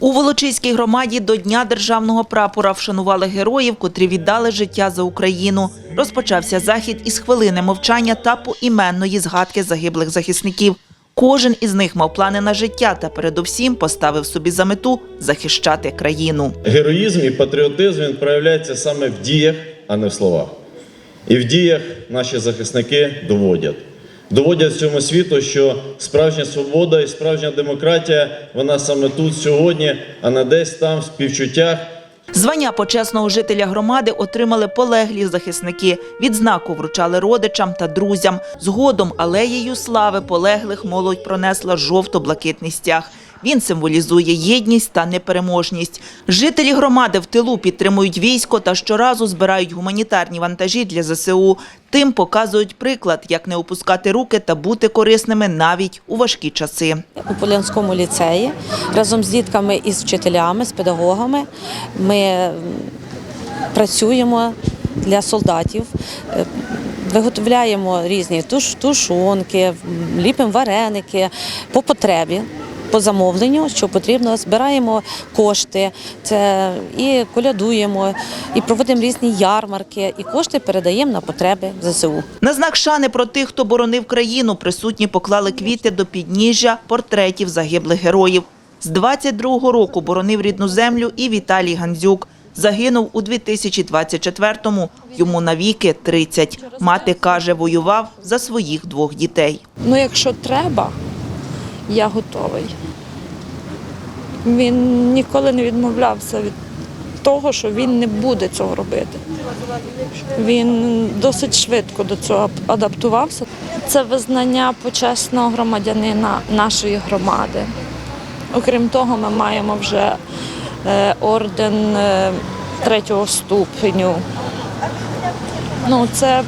У Волочиській громаді до Дня державного прапора вшанували героїв, котрі віддали життя за Україну. Розпочався захід із хвилини мовчання та поіменної згадки загиблих захисників. Кожен із них мав плани на життя та передусім поставив собі за мету захищати країну. Героїзм і патріотизм він проявляється саме в діях, а не в словах. І в діях наші захисники доводять. Доводять всьому світу, що справжня свобода і справжня демократія вона саме тут сьогодні, а не десь там в співчуттях Звання почесного жителя громади отримали полеглі захисники. Відзнаку вручали родичам та друзям. Згодом алеєю слави полеглих молодь пронесла жовто-блакитний стяг. Він символізує єдність та непереможність. Жителі громади в тилу підтримують військо та щоразу збирають гуманітарні вантажі для ЗСУ. Тим показують приклад, як не опускати руки та бути корисними навіть у важкі часи. у Полянському ліцеї разом з дітками і з вчителями, з педагогами. Ми працюємо для солдатів, виготовляємо різні туш, тушонки, ліпимо вареники по потребі. По замовленню, що потрібно, збираємо кошти, це і колядуємо, і проводимо різні ярмарки, і кошти передаємо на потреби ЗСУ. На знак шани про тих, хто боронив країну, присутні поклали квіти до підніжжя портретів загиблих героїв. З 22-го року боронив рідну землю і Віталій Гандзюк. Загинув у 2024-му. Йому навіки 30. Мати каже, воював за своїх двох дітей. Ну, якщо треба, я готовий. Він ніколи не відмовлявся від того, що він не буде цього робити. Він досить швидко до цього адаптувався. Це визнання почесного громадянина нашої громади. Окрім того, ми маємо вже е, орден е, третього ступеню. Ну, це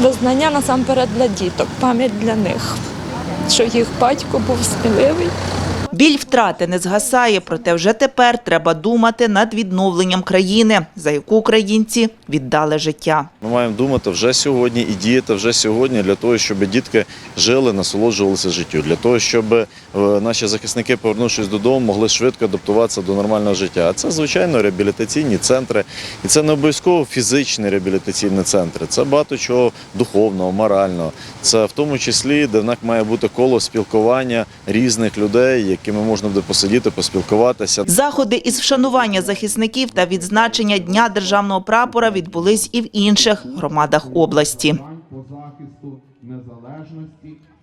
визнання насамперед для діток, пам'ять для них, що їх батько був сміливий. Біль втрати не згасає, проте вже тепер треба думати над відновленням країни, за яку українці віддали життя. Ми маємо думати вже сьогодні і діяти вже сьогодні для того, щоб дітки жили, насолоджувалися життю, для того, щоб е, наші захисники, повернувшись додому, могли швидко адаптуватися до нормального життя. А це звичайно реабілітаційні центри, і це не обов'язково фізичні реабілітаційні центри. Це багато чого духовного, морального. Це в тому числі, де має бути коло спілкування різних людей, якими можна буде посидіти, поспілкуватися. Заходи із вшанування захисників та відзначення Дня державного прапора відбулись і в інших громадах області.